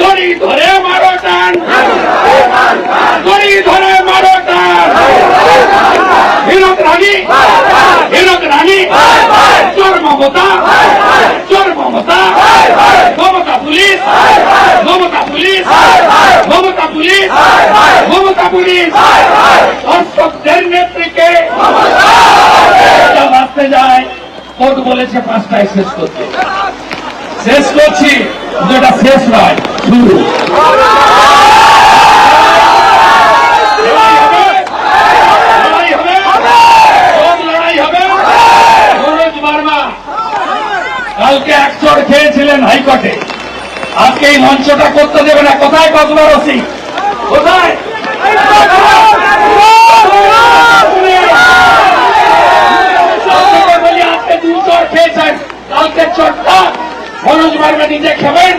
দড়ি ধরে মারো টান। দড়ি ধরে মারো টান। হীরক রানী হীরক রানী। চোর মমতা চোর Mamata. Mamata police Mamata police Mamata police Mamata police. অশোকদের নেত্রীকে বাঁচতে যায় পাঁচটায় শেষ করতে। শেষ করছি এটা শেষ নয়, শুরু। কালকে এক চড় খেয়েছিলেন হাইকোর্টে। আজকে এই মঞ্চটা করতে দেবে না। কোথায় কতবার ওসি? কোথায়? মনোজ বার্মা নিজে খাবেন